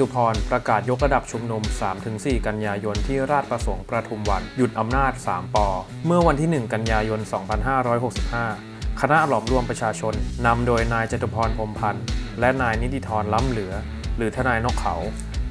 ตุพรประกาศยกระดับชุมนุม 3-4 กันยายนที่ราชประสงค์ประทุมวัน หยุดอำนาจ 3 ปอ เมื่อวันที่ 1 กันยายน 2565 คณะหลอมรวมประชาชน นำโดยนายจตุพรพรมพันธ์ และนายนิติธรล้ำเหลือ หรือทนายนกเขา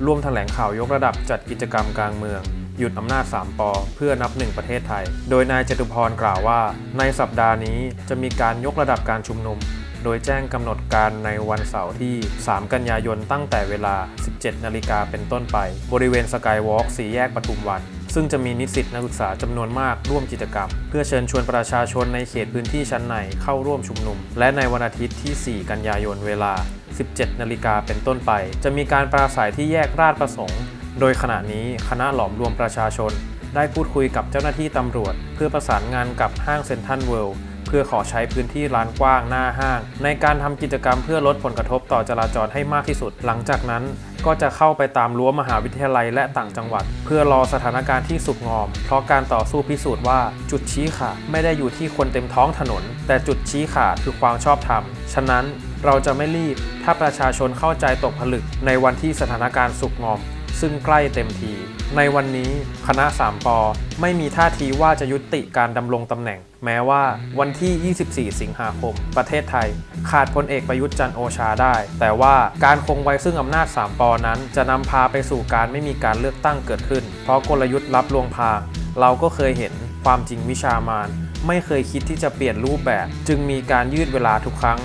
ร่วมแถลงข่าวยกระดับจัดกิจกรรมกลางเมือง หยุดอำนาจ 3 ปอ เพื่อนับหนึ่งประเทศไทย โดยนายจตุพรกล่าวว่า ในสัปดาห์นี้จะมีการยกระดับการชุมนุม โดยแจ้งกำหนดการในวันเสาร์ที่ 3 กันยายนตั้งแต่เวลา 17 นาฬิกาเป็นต้นไป บริเวณสกายวอล์กสีแยกปทุมวัน ซึ่งจะมีนิสิตนักศึกษาจำนวนมากร่วมกิจกรรม เพื่อเชิญชวนประชาชนในเขตพื้นที่ชั้นในเข้าร่วมชุมนุม และในวันอาทิตย์ที่ 4 กันยายนเวลา 17 นาฬิกาเป็นต้นไป จะมีการปราศัยที่แยกราชประสงค์ โดยขณะนี้คณะหลอมรวมประชาชน ได้พูดคุยกับเจ้าหน้าที่ตำรวจ เพื่อประสานงานกับห้างเซ็นทรัลเวิลด์ พื่อขอใช้พื้นที่ลานกว้างหน้าห้าง ในการทำกิจกรรมเพื่อลดผลกระทบต่อจราจรให้มากที่สุด หลังจากนั้นก็จะเข้าไปตามรั้วมหาวิทยาลัยและต่างจังหวัด เพื่อรอสถานการณ์ที่สุกงอม เพราะการต่อสู้พิสูจน์ว่าจุดชี้ขาดไม่ได้อยู่ที่คนเต็มท้องถนน แต่จุดชี้ขาดคือความชอบธรรม ฉะนั้นเราจะไม่รีบ ถ้าประชาชนเข้าใจตกผลึกในวันที่สถานการณ์สุกงอม ซึ่งใกล้เต็มที ในวันนี้คณะ3ปอไม่มีท่าทีว่าจะยุติการดำรงตำแหน่ง แม้ว่าวันที่ 24 สิงหาคม ประเทศไทย ขาดพลเอกประยุทธ์จันโอชาได้ แต่ว่าการคงไว้ซึ่งอำนาจ3ปอนั้น จะนำพาไปสู่การไม่มีการเลือกตั้งเกิดขึ้น เพราะกลยุทธ์รับลวงพาเราก็เคยเห็นความจริงวิชามาน ไม่เคยคิดที่จะเปลี่ยนรูปแบบ จึงมีการยืดเวลาทุกครั้ง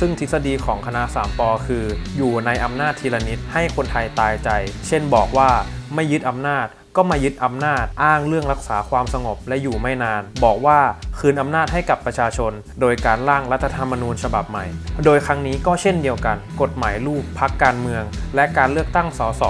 ซึ่งทฤษฎีของคณะ3ปอคือ อยู่ในอำนาจทีละนิดให้คนไทยตายใจ เช่นบอกว่าไม่ยึดอำนาจ ก็มายึดอำนาจอ้างเรื่องรักษาความสงบและอยู่ไม่นาน บอกว่าคืนอำนาจให้กับประชาชน โดยการร่างรัฐธรรมนูญฉบับใหม่ โดยครั้งนี้ก็เช่นเดียวกัน กฎหมายลูกพักการเมือง และการเลือกตั้งสส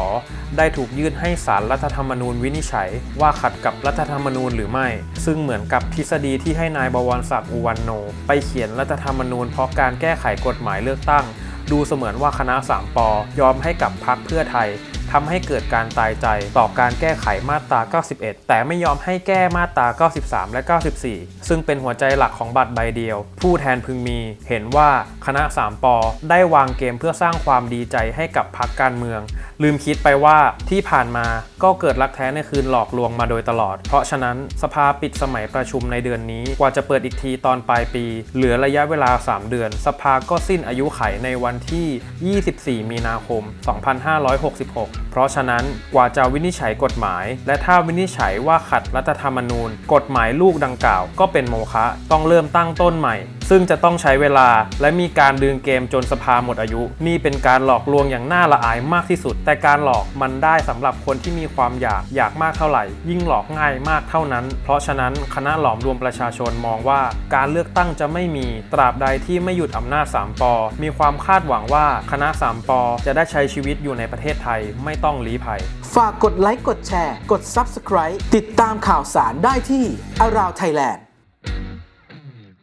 ได้ถูกยื่นให้สารรัฐธรรมนูญวินิจฉัย ว่าขัดกับรัฐธรรมนูญหรือไม่ ซึ่งเหมือนกับทฤษฎีที่ให้นายบวรศักดิ์อุวันโน ไปเขียนรัฐธรรมนูญเพราะการแก้ไขกฎหมายเลือกตั้ง ดูเสมือนว่าคณะ3ปอยอมให้กับพักเพื่อไทย ทำให้เกิดการตายใจต่อการแก้ไขมาตรา 91 แต่ไม่ยอมให้แก้มาตรา 93 และ 94 ซึ่งเป็นหัวใจหลักของบัตรใบเดียว ผู้แทนพึงมี เห็นว่าคณะ 3ปอได้วางเกมเพื่อสร้างความดีใจให้กับพักการเมือง ลืมคิดไปว่าที่ผ่านมาก็เกิดรักแท้ในคืนหลอกลวงมาโดยตลอด เพราะฉะนั้นสภาปิดสมัยประชุมในเดือนนี้กว่าจะเปิดอีกทีตอนปลายปี เหลือระยะเวลา 3 เดือน สภาก็สิ้นอายุไขในวันที่ 24 มีนาคม 2566 เพราะฉะนั้นกว่าจะวินิจฉัยกฎหมาย และถ้าวินิจฉัยว่าขัดรัฐธรรมนูญ กฎหมายลูกดังกล่าว ก็เป็นโมฆะต้องเริ่มตั้งต้นใหม่ ซึ่งจะต้องใช้เวลา และมีการดึงเกมจนสภาหมดอายุ นี่เป็นการหลอกลวงอย่างน่าละอายมากที่สุด แต่การหลอกมันได้สำหรับคนที่มีความอยากอยากมากเท่าไหร่ ยิ่งหลอกง่ายมากเท่านั้น เพราะฉะนั้นคณะหลอมรวมประชาชนมองว่าการเลือกตั้งจะไม่มีตราบใดที่ไม่หยุดอำนาจ 3ปอมีความคาดหวังว่าคณะ 3ปอจะได้ใช้ชีวิตอยู่ในประเทศไทยไม่ต้องลี้ภัย ฝากกดไลค์กดแชร์ กด Subscribe ติดตามข่าวสารได้ที่ Around Thailand